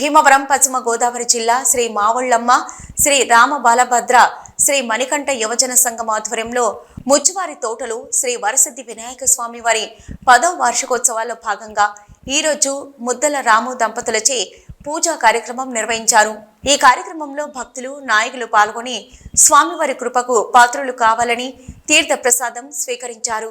భీమవరం పశ్చిమ గోదావరి జిల్లా శ్రీ మావుళ్ళమ్మ శ్రీ రామ బాలభద్ర శ్రీ మణికంఠ యువజన సంఘం ఆధ్వర్యంలో ముచ్చువారి తోటలు శ్రీ వరసిద్ధి వినాయక స్వామి వారి పదో వార్షికోత్సవాల్లో భాగంగా ఈరోజు ముద్దల రాము దంపతులచే పూజా కార్యక్రమం నిర్వహించారు ఈ కార్యక్రమంలో భక్తులు నాయకులు పాల్గొని స్వామివారి కృపకు పాత్రులు కావాలని తీర్థ ప్రసాదం స్వీకరించారు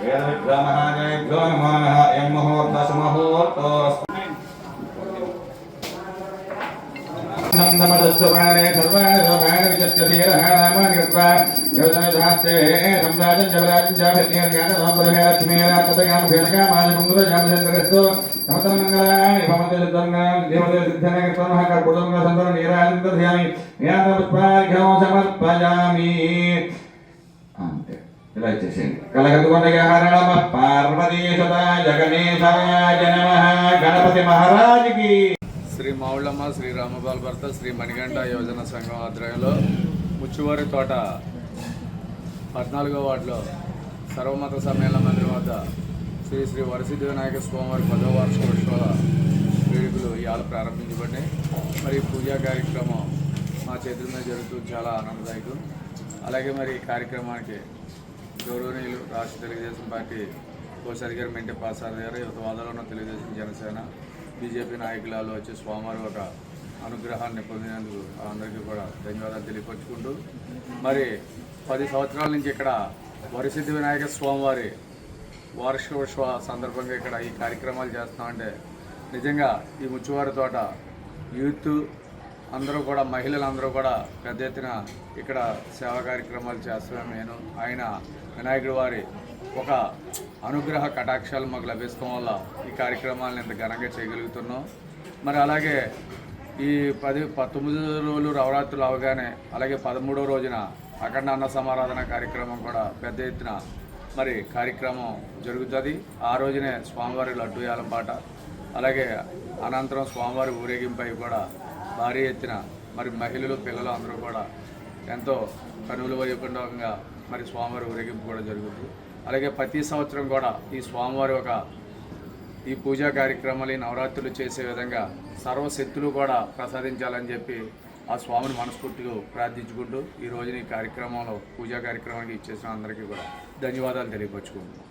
వేద విద్వామహాజయభ్యో నమో నమః ఎం ముహూర్త సుముహూర్తోస్తు నమదస్తవానే సర్వాణి సర్వాణి విచత్య ధీరః నామాని కృత్వా యోజన శాస్త్రే సంరాజం జవరాజం జాభిర్య జ్ఞాన సంపదమే లక్ష్మీ రాతయామ భేదగా మాజ ఇలా ఇచ్చేసేయండి గణపతి మహారాజుకి శ్రీ మావుళ్ళమ్మ శ్రీ రామబాల్ భర్త శ్రీ మణిగంట యోజన సంఘం ఆధ్వర్యంలో ముచ్చువారి తోట పద్నాలుగో వార్డులో సర్వమత సమ్మేళన మందిరం వద్ద శ్రీ శ్రీ వరసిద్ధి వినాయక స్వామివారి పదో వార్షికోత్సవ వేడుకలు ఇవాళ ప్రారంభించబడినాయి. మరి పూజా కార్యక్రమం మా చేతుల మీద జరుగుతూ చాలా ఆనందదాయకం. అలాగే మరి ఈ కార్యక్రమానికి గౌరవనీయులు రాష్ట్ర తెలుగుదేశం పార్టీ కోసారి గారు మెంటి పాసార్ గారు యువతవాదంలో ఉన్న తెలుగుదేశం జనసేన బీజేపీ నాయకులలో వచ్చి స్వామివారి ఒక అనుగ్రహాన్ని పొందినందుకు అందరికీ కూడా ధన్యవాదాలు తెలియపరుచుకుంటూ మరి పది సంవత్సరాల నుంచి ఇక్కడ వరిసిద్ధి వినాయక స్వామివారి వార్షికోత్సవ సందర్భంగా ఇక్కడ ఈ కార్యక్రమాలు చేస్తామంటే నిజంగా ఈ ముచ్చువారి తోట యూత్ అందరూ కూడా మహిళలందరూ కూడా పెద్ద ఎత్తున ఇక్కడ సేవా కార్యక్రమాలు చేస్తున్నాను నేను ఆయన వినాయకుడి వారి ఒక అనుగ్రహ కటాక్షాలు మాకు లభిస్తాం వల్ల ఈ కార్యక్రమాలను ఇంత ఘనంగా చేయగలుగుతున్నాం. మరి అలాగే ఈ పది పంతొమ్మిది రోజులు నవరాత్రులు అవగానే అలాగే పదమూడవ రోజున అఖండ అన్న సమారాధన కార్యక్రమం కూడా పెద్ద ఎత్తున మరి కార్యక్రమం జరుగుతుంది. ఆ రోజునే స్వామివారి లడ్డూయాలం పాట అలాగే అనంతరం స్వామివారి ఊరేగింపై కూడా భారీ ఎత్తున మరి మహిళలు పిల్లలు అందరూ కూడా ఎంతో కనువులు వైపుండగా మరి స్వామివారి ఊరేగింపు కూడా జరుగుతుంది. అలాగే ప్రతి సంవత్సరం కూడా ఈ స్వామివారి ఒక ఈ పూజా కార్యక్రమాలు నవరాత్రులు చేసే విధంగా సర్వశక్తులు కూడా ప్రసాదించాలని చెప్పి ఆ స్వామిని మనస్ఫూర్తిగా ప్రార్థించుకుంటూ ఈ రోజున ఈ కార్యక్రమంలో పూజా కార్యక్రమానికి ఇచ్చేసిన అందరికీ కూడా ధన్యవాదాలు తెలియపరుచుకుంటున్నాం.